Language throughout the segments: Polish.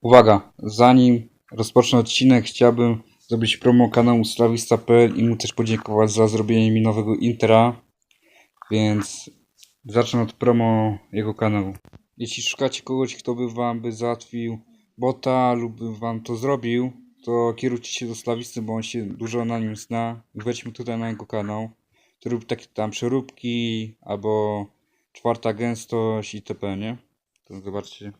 Uwaga, zanim rozpocznę odcinek, chciałbym zrobić promo kanału Slawista.pl i mu też podziękować za zrobienie mi nowego intra, więc zacznę od promo jego kanału. Jeśli szukacie kogoś, kto by wam by załatwił bota lub by wam to zrobił, to kierujcie się do Slawisty, bo on się dużo na nim zna wejdźmy tutaj na jego kanał, który robi takie tam przeróbki albo czwarta gęstość itp., nie? To zobaczcie.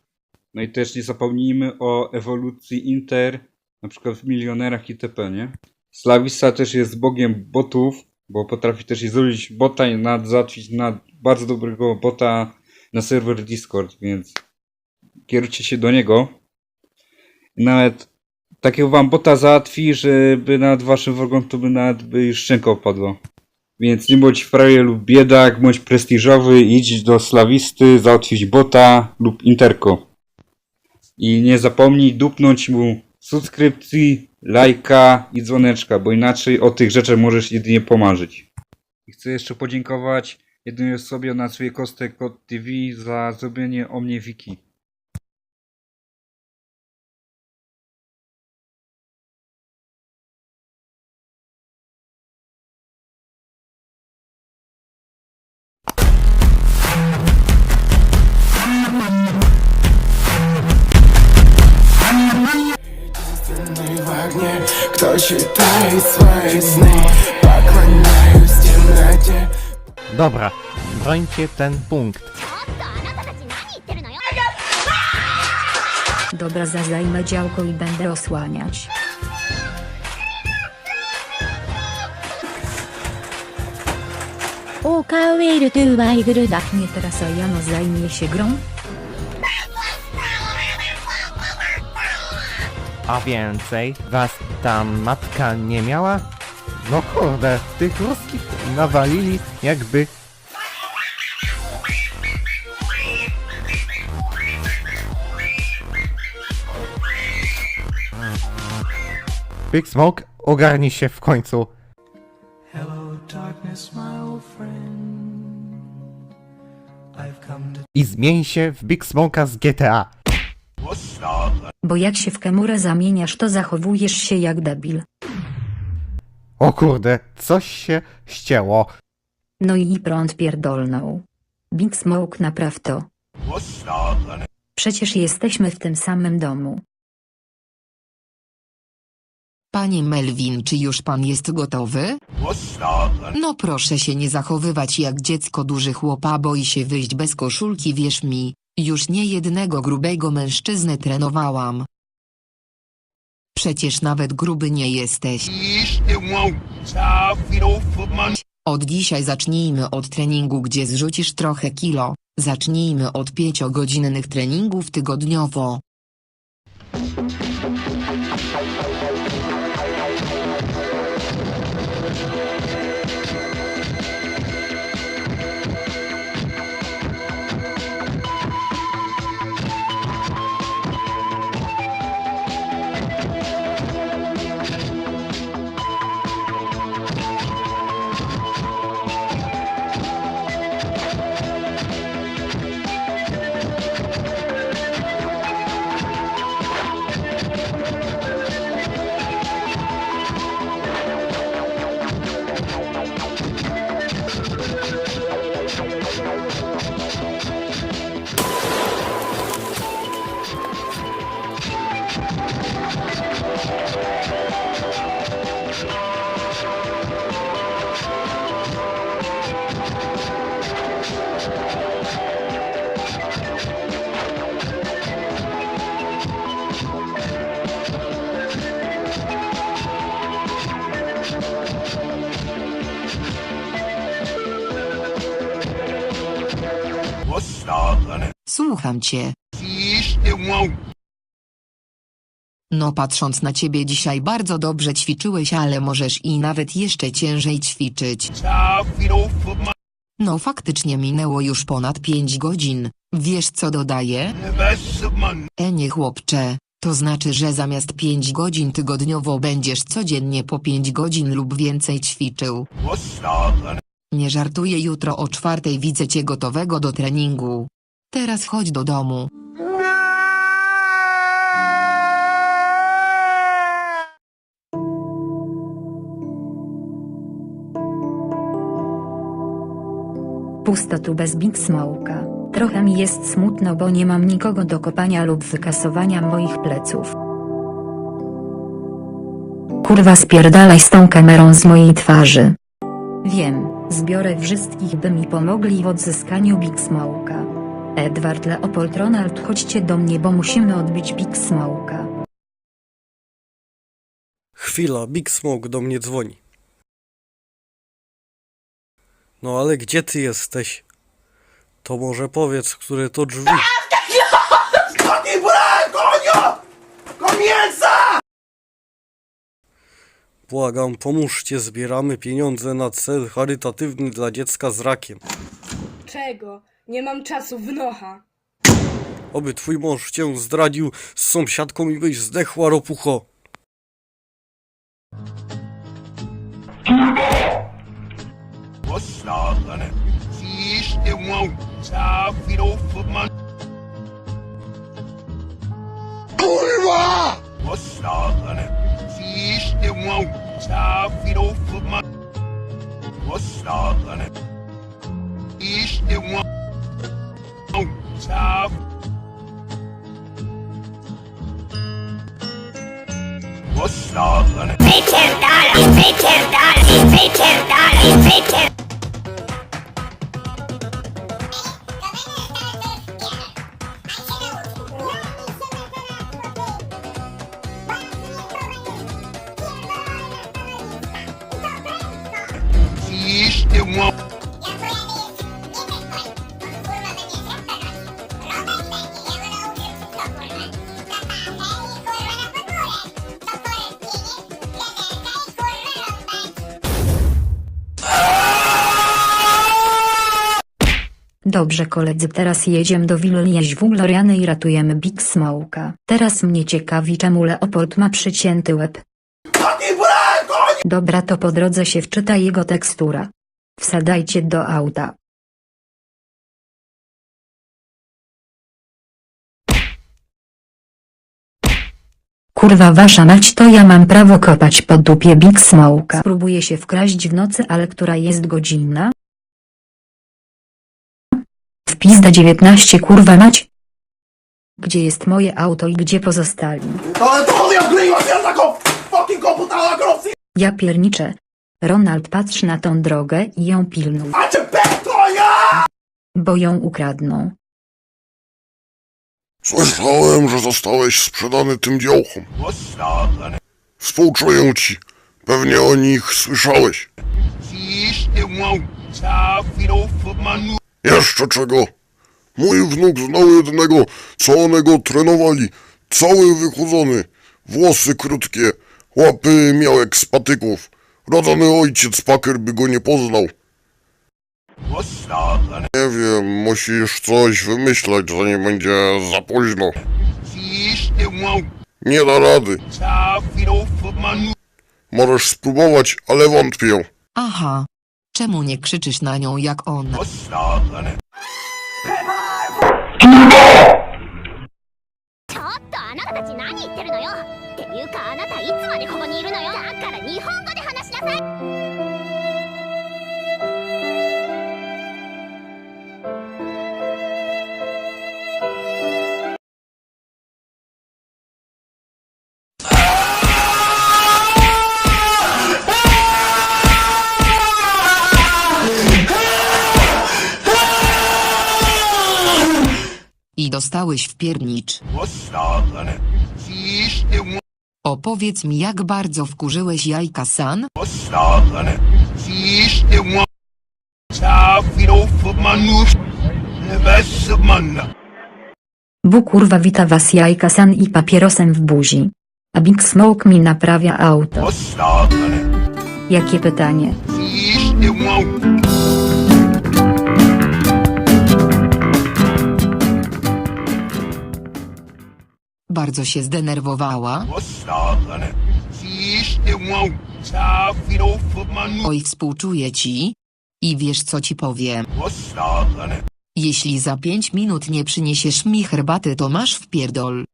No i też nie zapomnijmy o ewolucji Inter, na przykład w milionerach itp., nie? Slawista też jest bogiem botów, bo potrafi też zrobić bota i nad, załatwić na bardzo dobrego bota na serwer Discord, więc kierujcie się do niego. Nawet takiego wam bota załatwi, żeby nad waszym wrogom to by nawet by już szczęka opadło. Więc nie bądź frajer lub biedak, bądź prestiżowy, idź do slawisty, załatwić bota lub interko. I nie zapomnij dupnąć mu subskrypcji, lajka i dzwoneczka, bo inaczej o tych rzeczach możesz jedynie pomarzyć. I chcę jeszcze podziękować jednej osobie o nazwie Kostek Kod TV za zrobienie o mnie wiki. кто считает свои сны, поклоняюсь в темноте. Dobra, brońcie ten punkt. Dobra, za zajmę działko i będę osłaniać. O, Kaweiru, tu, Wajdru, tak nie teraz, a Jano zajmie się grą. A więcej, was tam matka nie miała? No kurde, tych ruskich nawalili jakby... Big Smoke, ogarnij się w końcu. Hello darkness my old friend I've come to I zmień się w Big Smoke'a z GTA. Bo jak się w Kemurę zamieniasz, to zachowujesz się jak debil. O kurde, coś się ścięło. No i prąd pierdolnął. Big Smoke napraw to. Przecież jesteśmy w tym samym domu. Panie Melvin, czy już pan jest gotowy? No proszę się nie zachowywać jak dziecko duży chłopa boi się wyjść bez koszulki wierz mi, już nie jednego grubego mężczyznę trenowałam. Przecież nawet gruby nie jesteś. Od dzisiaj zacznijmy od treningu gdzie zrzucisz trochę kilo, zacznijmy od 5-godzinnych treningów tygodniowo. Słucham cię. No patrząc na ciebie dzisiaj bardzo dobrze ćwiczyłeś, ale możesz i nawet jeszcze ciężej ćwiczyć. No faktycznie minęło już ponad 5 godzin. Wiesz co dodaję? E nie chłopcze. To znaczy, że zamiast 5 godzin tygodniowo będziesz codziennie po 5 godzin lub więcej ćwiczył. Nie żartuję, jutro o czwartej widzę cię gotowego do treningu. Teraz chodź do domu. Pusto tu bez Big Smoke'a. Trochę mi jest smutno, bo nie mam nikogo do kopania lub wykasowania moich pleców. Kurwa spierdalaj z tą kamerą z mojej twarzy. Wiem, zbiorę wszystkich by mi pomogli w odzyskaniu Big Smoke'a. Edward Leopold Ronald chodźcie do mnie, bo musimy odbić Big Smoka. Chwila, Big Smoke do mnie dzwoni. No ale gdzie ty jesteś? To może powiedz, które to drzwi. Błagam, pomóżcie, zbieramy pieniądze na cel charytatywny dla dziecka z rakiem. Czego? Nie mam czasu, wnocha. Oby twój mąż cię zdradził z sąsiadką i byś zdechła ropucho. Schlafen. Bitte da, bitte da, bitte da, bitte da. Dobrze koledzy, teraz jedziemy do willi Wgloriany i ratujemy Big Smoka. Teraz mnie ciekawi czemu Leopold ma przycięty łeb. Dobra to po drodze się wczyta jego tekstura. Wsadajcie do auta. Kurwa wasza mać to ja mam prawo kopać po dupie Big Smoka. Próbuję się wkraść w nocy ale która jest godzina? W pizda 19 kurwa mać? Gdzie jest moje auto i gdzie pozostali? Ja pierniczę. Ronald patrzy na tą drogę i ją pilnuj. Bo ją ukradną. Słyszałem, że zostałeś sprzedany tym działkom. Współczuję ci. Pewnie o nich słyszałeś. Jeszcze czego? Mój wnuk znał jednego, co one go trenowali. Cały wychudzony, włosy krótkie, łapy miał jak z patyków. Rodzony ojciec Paker by go nie poznał. Nie wiem, musisz coś wymyśleć, zanim będzie za późno. Nie da rady. Możesz spróbować, ale wątpię. Aha. Czemu nie ちょっとあなたたち何言ってるのよっていうかあなたいつまでここにいるのよだから日本語で話しなさい dostałeś w piernicz. Opowiedz mi jak bardzo wkurzyłeś jajka san? Bu kurwa wita was jajka san i papierosem w buzi. A Big Smoke mi naprawia auto. Jakie pytanie? Bardzo się zdenerwowała. Oj współczuję ci. I wiesz co ci powiem. Jeśli za pięć minut nie przyniesiesz mi herbaty to masz w pierdol.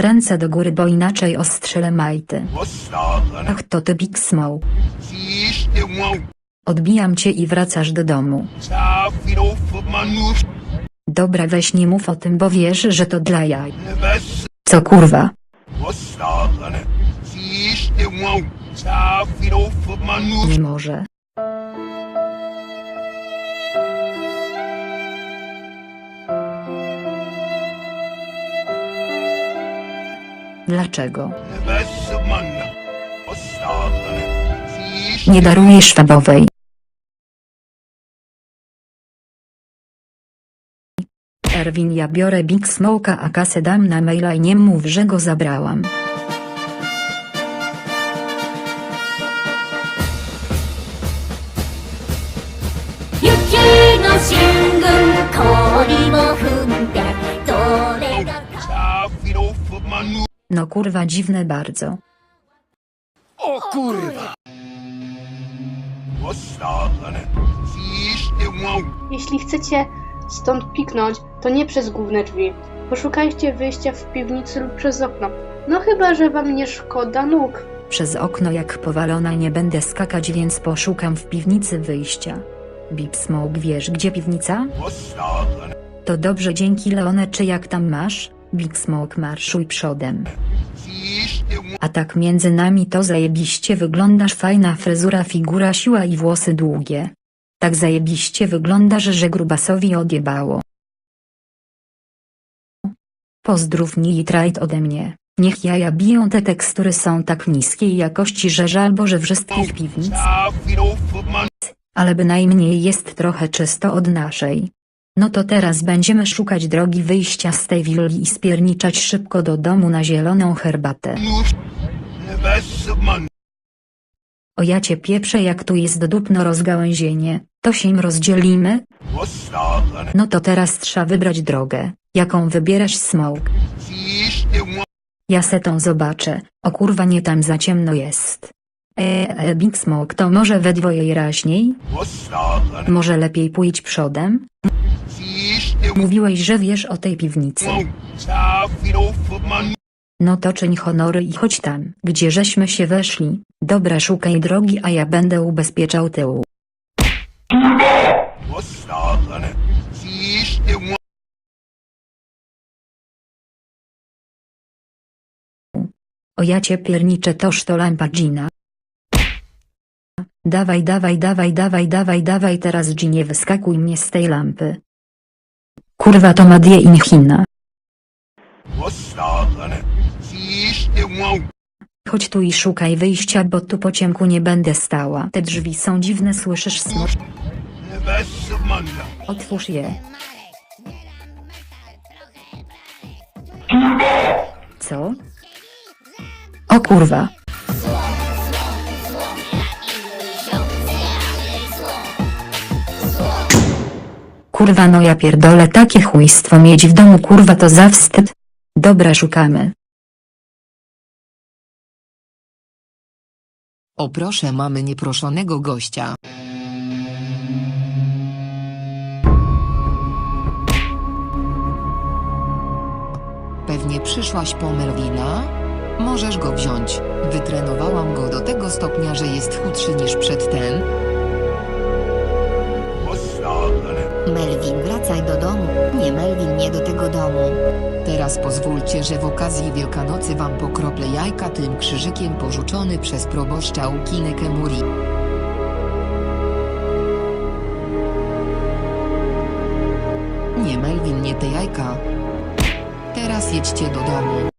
Ręce do góry, bo inaczej ostrzelę majty. Ach, to ty Big Smoke. Odbijam cię i wracasz do domu. Dobra, weź nie mów o tym, bo wiesz, że to dla jaj. Co kurwa? Nie może. Dlaczego? Nie daruję szwabowej. Erwin, ja biorę Big Smoka, a kasę dam na maila i nie mów, że go zabrałam. No kurwa dziwne bardzo. Jeśli chcecie stąd piknąć, to nie przez główne drzwi. Poszukajcie wyjścia w piwnicy lub przez okno. No chyba, że wam nie szkoda nóg. Przez okno jak powalona nie będę skakać, więc poszukam w piwnicy wyjścia. Big Smoke wiesz gdzie piwnica? To dobrze dzięki Leone czy jak tam masz? Big Smoke marszuj przodem. A tak między nami to zajebiście wyglądasz fajna fryzura figura siła i włosy długie. Tak zajebiście wyglądasz że grubasowi odjebało. Pozdrów Nitrite ode mnie. Niech jaja biją te tekstury są tak niskiej jakości że żal Boże wszystkich piwnic. Ale bynajmniej jest trochę czysto od naszej. No to teraz będziemy szukać drogi wyjścia z tej willi i spierniczać szybko do domu na zieloną herbatę. O ja cię pieprzę jak tu jest dupno rozgałęzienie, to się im rozdzielimy? No to teraz trzeba wybrać drogę, jaką wybierasz smoke. Ja se tą zobaczę, o kurwa nie tam za ciemno jest. Eee, e, Big Smoke to może we dwoje raźniej? Może lepiej pójdź przodem? Mówiłeś, że wiesz o tej piwnicy. No to czyń honory i chodź tam, gdzie żeśmy się weszli. Dobra szukaj drogi, a ja będę ubezpieczał tył. O ja cię pierniczę toż to lampa Gina. Dawaj, dawaj, dawaj, dawaj, dawaj, dawaj teraz Ginie wyskakuj mnie z tej lampy. Kurwa to Madie in China. Chodź tu i szukaj wyjścia, bo tu po ciemku nie będę stała. Te drzwi są dziwne, słyszysz smok? Otwórz je. Co? O kurwa. Kurwa no ja pierdolę takie chujstwo mieć w domu kurwa to za wstyd. Dobra szukamy. O proszę mamy nieproszonego gościa. Pewnie przyszłaś po Melvina? Możesz go wziąć. Wytrenowałam go do tego stopnia, że jest chudszy niż przedtem. Melvin, wracaj do domu. Nie, Melvin, nie do tego domu. Teraz pozwólcie, że w okazji Wielkanocy wam pokroplę jajka tym krzyżykiem porzucony przez proboszcza Ukiny Kemuri. Nie Melvin, nie te jajka. Teraz jedźcie do domu.